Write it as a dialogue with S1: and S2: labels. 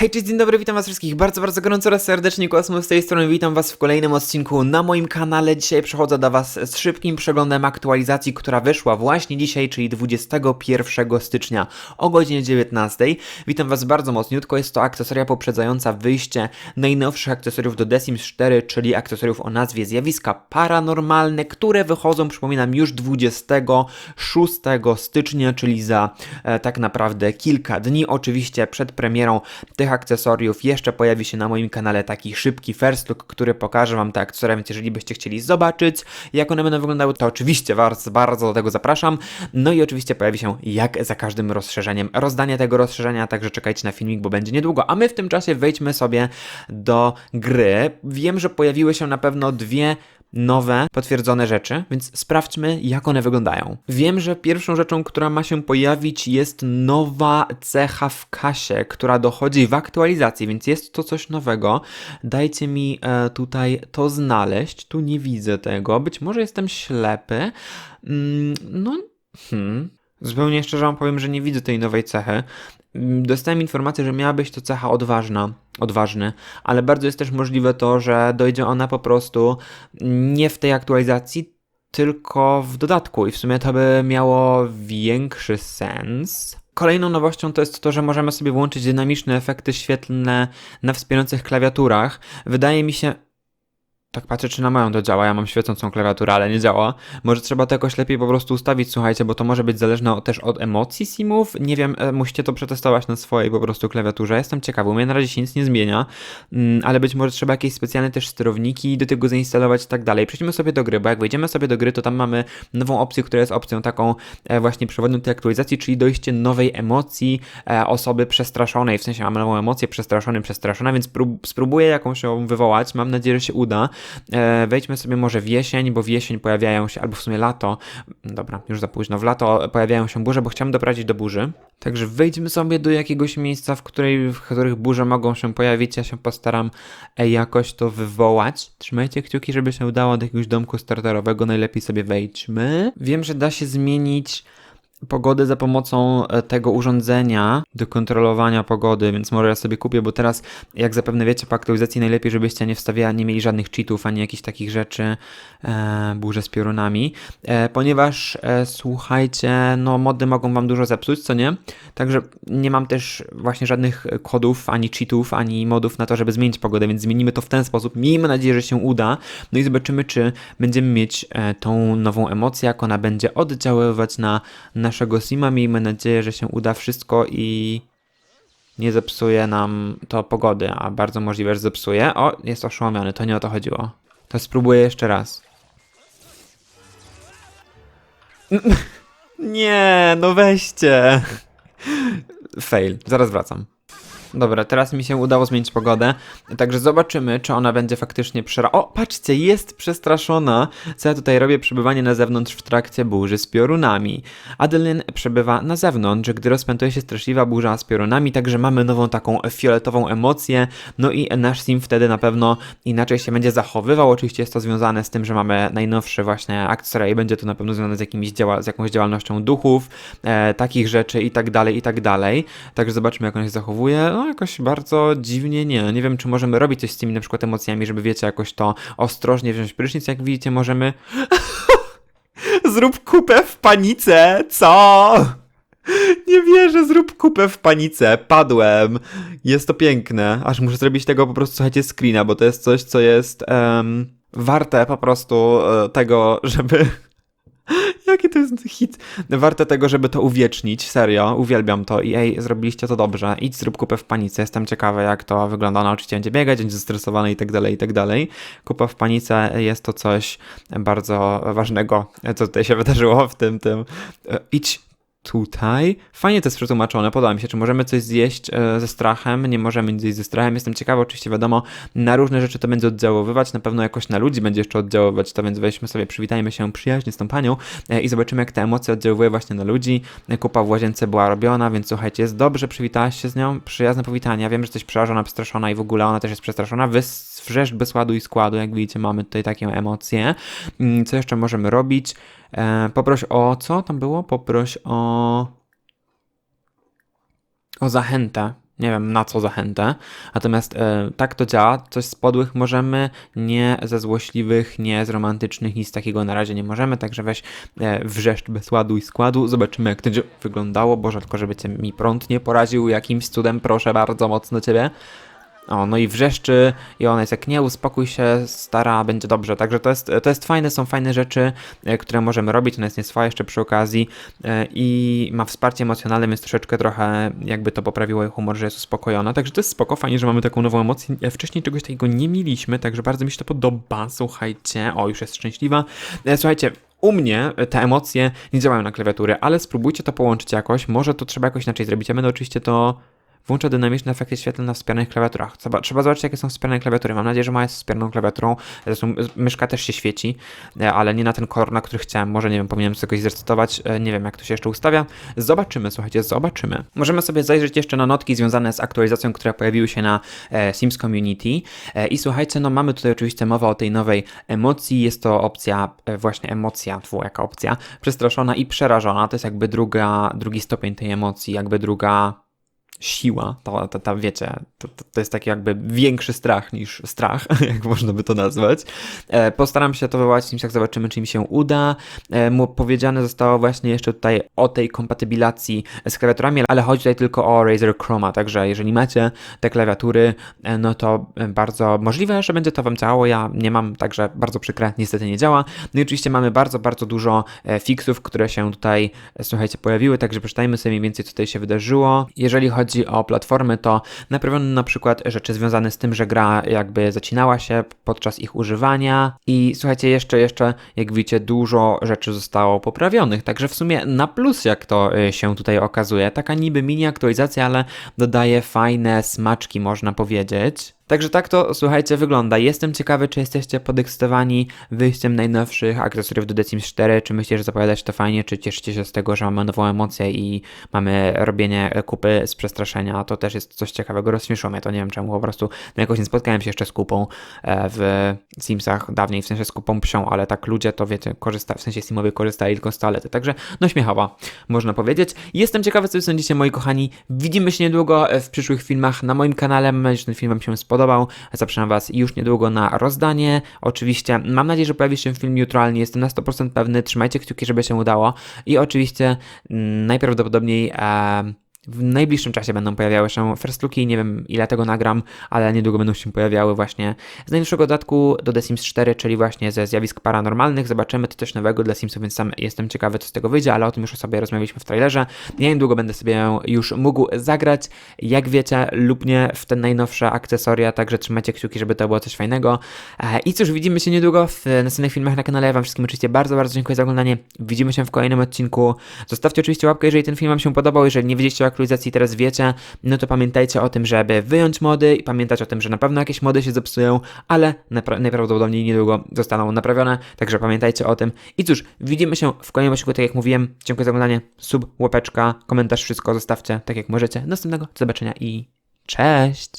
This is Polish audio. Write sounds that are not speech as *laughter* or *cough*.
S1: Hej, cześć, dzień dobry, witam was wszystkich bardzo, bardzo gorąco oraz serdecznie, Kosmo z tej strony, witam was w kolejnym odcinku na moim kanale. Dzisiaj przechodzę do was z szybkim przeglądem aktualizacji, która wyszła właśnie dzisiaj, czyli 21 stycznia o godzinie 19. Witam was bardzo mocniutko, jest to akcesoria poprzedzająca wyjście najnowszych akcesoriów do The Sims 4, czyli akcesoriów o nazwie Zjawiska Paranormalne, które wychodzą, przypominam, już 26 stycznia, czyli za e, tak naprawdę kilka dni, oczywiście przed premierą tych akcesoriów jeszcze pojawi się na moim kanale taki szybki first look, który pokaże Wam te akcesoria, więc jeżeli byście chcieli zobaczyć, jak one będą wyglądały, to oczywiście bardzo, bardzo do tego zapraszam. No i oczywiście pojawi się, jak za każdym rozszerzeniem, rozdanie tego rozszerzenia, także czekajcie na filmik, bo będzie niedługo. A my w tym czasie wejdźmy sobie do gry. Wiem, że pojawiły się na pewno dwie nowe, potwierdzone rzeczy, więc sprawdźmy, jak one wyglądają. Wiem, że pierwszą rzeczą, która ma się pojawić, jest nowa cecha w kasie, która dochodzi w aktualizacji, więc jest to coś nowego. Dajcie mi e, tutaj to znaleźć. Tu nie widzę tego. Być może jestem ślepy. Mm, no, hmm. Zupełnie szczerze wam powiem, że nie widzę tej nowej cechy. Mm, Dostałem informację, że miała być to cecha odważna, odważny, ale bardzo jest też możliwe to, że dojdzie ona po prostu nie w tej aktualizacji, tylko w dodatku i w sumie to by miało większy sens. Kolejną nowością to jest to, że możemy sobie włączyć dynamiczne efekty świetlne na wspierających klawiaturach. Wydaje mi się, tak patrzę, czy na moją to działa. Ja mam świecącą klawiaturę, ale nie działa. Może trzeba to jakoś lepiej po prostu ustawić, słuchajcie, bo to może być zależne też od emocji simów. Nie wiem, e, musicie to przetestować na swojej po prostu klawiaturze. Jestem ciekawy, u mnie na razie się nic nie zmienia, mm, ale być może trzeba jakieś specjalne też sterowniki do tego zainstalować i tak dalej. Przejdźmy sobie do gry, bo jak wejdziemy sobie do gry, to tam mamy nową opcję, która jest opcją taką e, właśnie przewodnią tej aktualizacji, czyli dojście nowej emocji e, osoby przestraszonej. W sensie mamy nową emocję przestraszony, przestraszona, więc prób- spróbuję jakąś ją wywołać. Mam nadzieję, że się uda. E, wejdźmy sobie może w jesień, bo w jesień pojawiają się, albo w sumie lato, dobra, już za późno, w lato pojawiają się burze, bo chciałem doprowadzić do burzy. Także wejdźmy sobie do jakiegoś miejsca, w, której, w których burze mogą się pojawić. Ja się postaram e, jakoś to wywołać. Trzymajcie kciuki, żeby się udało do jakiegoś domku starterowego. Najlepiej sobie wejdźmy. Wiem, że da się zmienić pogody za pomocą e, tego urządzenia do kontrolowania pogody, więc może ja sobie kupię, bo teraz, jak zapewne wiecie, po aktualizacji najlepiej, żebyście nie wstawiali, nie mieli żadnych cheatów, ani jakichś takich rzeczy, e, burze z piorunami, e, ponieważ e, słuchajcie, no mody mogą wam dużo zepsuć, co nie? Także nie mam też właśnie żadnych kodów, ani cheatów, ani modów na to, żeby zmienić pogodę, więc zmienimy to w ten sposób. Miejmy nadzieję, że się uda. No i zobaczymy, czy będziemy mieć e, tą nową emocję, jak ona będzie oddziaływać na naszego sima. Miejmy nadzieję, że się uda wszystko i nie zepsuje nam to pogody, a bardzo możliwe, że zepsuje. O, jest oszołomiony, to nie o to chodziło. To spróbuję jeszcze raz. *laughs* Nie, no weźcie. Fail, zaraz wracam. Dobra, teraz mi się udało zmienić pogodę, także zobaczymy, czy ona będzie faktycznie przera... O, patrzcie, jest przestraszona. Co ja tutaj robię? Przebywanie na zewnątrz w trakcie burzy z piorunami. Adeline przebywa na zewnątrz, gdy rozpętuje się straszliwa burza z piorunami, także mamy nową taką fioletową emocję, no i nasz sim wtedy na pewno inaczej się będzie zachowywał. Oczywiście jest to związane z tym, że mamy najnowsze właśnie akcesoria i będzie to na pewno związane z, jakimiś działa... z jakąś działalnością duchów, e, takich rzeczy i tak dalej, i tak dalej. Także zobaczmy, jak on się zachowuje. No, jakoś bardzo dziwnie nie. Nie wiem, czy możemy robić coś z tymi na przykład emocjami, żeby wiecie, jakoś to ostrożnie wziąć prysznic. Jak widzicie, możemy. *laughs* zrób kupę w panice! Co? Nie wierzę, zrób kupę w panice. Padłem. Jest to piękne. Aż muszę zrobić tego po prostu, słuchajcie, screena, bo to jest coś, co jest em, warte po prostu e, tego, żeby. *laughs* Jaki to jest hit? Warte tego, żeby to uwiecznić, serio, uwielbiam to i ej, zrobiliście to dobrze. Idź, zrób kupę w panice, jestem ciekawy jak to wygląda. Ona oczywiście będzie biegać, będzie zestresowana i tak dalej, i tak dalej. Kupa w panice jest to coś bardzo ważnego, co tutaj się wydarzyło w tym, tym. E, Idź tutaj. Fajnie to jest przetłumaczone, podoba mi się. Czy możemy coś zjeść e, ze strachem? Nie możemy zjeść ze strachem. Jestem ciekawy, oczywiście wiadomo, na różne rzeczy to będzie oddziaływać, na pewno jakoś na ludzi będzie jeszcze oddziaływać, to więc weźmy sobie, przywitajmy się przyjaźnie z tą panią e, i zobaczymy, jak te emocje oddziaływuje właśnie na ludzi. E, Kupa w łazience była robiona, więc słuchajcie, jest dobrze, przywitałaś się z nią, przyjazne powitanie. Ja wiem, że jesteś przerażona, przestraszona i w ogóle ona też jest przestraszona. Wys wrzeszcz bez ładu i składu, jak widzicie, mamy tutaj takie emocje. Mm, Co jeszcze możemy robić? E, poproś o co tam było? Poproś o. O zachętę. nie wiem na co zachętę. Natomiast e, tak to działa. Coś z podłych możemy, nie ze złośliwych, nie z romantycznych, nic takiego na razie nie możemy. Także weź e, wrzeszcz bez ładu i składu. Zobaczymy, jak to wyglądało. Boże, tylko żeby cię mi prąd nie poraził jakimś cudem, proszę bardzo mocno ciebie. O, no i wrzeszczy i ona jest jak nie, uspokój się, stara, będzie dobrze. Także to jest, to jest fajne, są fajne rzeczy, e, które możemy robić. Ona jest nieswoja jeszcze przy okazji e, i ma wsparcie emocjonalne, więc troszeczkę trochę jakby to poprawiło jej humor, że jest uspokojona. Także to jest spoko, fajnie, że mamy taką nową emocję. Wcześniej czegoś takiego nie mieliśmy, także bardzo mi się to podoba. Słuchajcie, o, już jest szczęśliwa. E, Słuchajcie, u mnie te emocje nie działają na klawiatury, ale spróbujcie to połączyć jakoś. Może to trzeba jakoś inaczej zrobić. Ja będę oczywiście to włącza dynamiczne efekty świetlne na wspieranych klawiaturach. Trzeba, trzeba zobaczyć, jakie są wspierane klawiatury. Mam nadzieję, że moja jest wspieraną klawiaturą. Zresztą myszka też się świeci, e, ale nie na ten kolor, na który chciałem. Może, nie wiem, powinienem sobie coś zresetować. E, Nie wiem, jak to się jeszcze ustawia. Zobaczymy, słuchajcie, zobaczymy. Możemy sobie zajrzeć jeszcze na notki związane z aktualizacją, które pojawiły się na e, Sims Community. I słuchajcie, no mamy tutaj oczywiście mowę o tej nowej emocji. Jest to opcja, właśnie emocja, tfu, jaka opcja, przestraszona i przerażona. To jest jakby druga, drugi stopień tej emocji, jakby druga siła, to, to wiecie, to, to, jest taki jakby większy strach niż strach, *laughs* jak można by to nazwać. E, postaram się to wywołać w Simsach, zobaczymy, czy mi się uda. E, mu powiedziane zostało właśnie jeszcze tutaj o tej kompatybilacji z klawiaturami, ale chodzi tutaj tylko o Razer Chroma, także jeżeli macie te klawiatury, e, no to bardzo możliwe, że będzie to Wam działało. Ja nie mam, także bardzo przykre, niestety nie działa. No i oczywiście mamy bardzo, bardzo dużo fixów, które się tutaj, słuchajcie, pojawiły, także przeczytajmy sobie mniej więcej, co tutaj się wydarzyło. Jeżeli chodzi o platformy, to naprawiono na przykład rzeczy związane z tym, że gra jakby zacinała się podczas ich używania i słuchajcie, jeszcze, jeszcze, jak widzicie, dużo rzeczy zostało poprawionych, także w sumie na plus, jak to y, się tutaj okazuje. Taka niby mini aktualizacja, ale dodaje fajne smaczki, można powiedzieć. Także tak to, słuchajcie, wygląda. Jestem ciekawy, czy jesteście podekscytowani wyjściem najnowszych akcesoriów do The Sims 4, czy myślicie, że zapowiada się to fajnie, czy cieszycie się z tego, że mamy nową emocję i mamy robienie kupy z przestraszenia. To też jest coś ciekawego, rozśmieszyło mnie to, nie wiem czemu, po prostu no jakoś nie spotkałem się jeszcze z kupą e, w Simsach dawniej, w sensie z kupą psią, ale tak ludzie to, wiecie, korzysta, w sensie Simowie korzystali tylko z toalety, także no śmiechowa, można powiedzieć. Jestem ciekawy, co wy sądzicie, moi kochani. Widzimy się niedługo w przyszłych filmach na moim kanale, mam nadzieję, że ten film wam się spodobał. Zapraszam Was już niedługo na rozdanie. Oczywiście mam nadzieję, że pojawi się film jutro, ale nie jestem na 100% pewny. Trzymajcie kciuki, żeby się udało. I oczywiście mm, najprawdopodobniej w najbliższym czasie będą pojawiały się first looki, nie wiem ile tego nagram, ale niedługo będą się pojawiały właśnie z najnowszego dodatku do The Sims 4, czyli właśnie ze zjawisk paranormalnych. Zobaczymy to coś nowego dla Simsów, więc sam jestem ciekawy, co z tego wyjdzie, ale o tym już sobie rozmawialiśmy w trailerze. Ja niedługo będę sobie już mógł zagrać, jak wiecie, lub nie w te najnowsze akcesoria, także trzymajcie kciuki, żeby to było coś fajnego. E, I cóż, widzimy się niedługo w następnych filmach na kanale. Ja Wam wszystkim oczywiście bardzo, bardzo dziękuję za oglądanie. Widzimy się w kolejnym odcinku. Zostawcie oczywiście łapkę, jeżeli ten film Wam się podobał. Jeżeli nie wiedzieliście o aktualizacji, teraz wiecie, no to pamiętajcie o tym, żeby wyjąć mody i pamiętać o tym, że na pewno jakieś mody się zepsują, ale najprawdopodobniej niedługo zostaną naprawione, także pamiętajcie o tym. I cóż, widzimy się w kolejnym odcinku, tak jak mówiłem. Dziękuję za oglądanie. Sub, łapeczka, komentarz, wszystko zostawcie tak jak możecie. Następnego, do zobaczenia i cześć!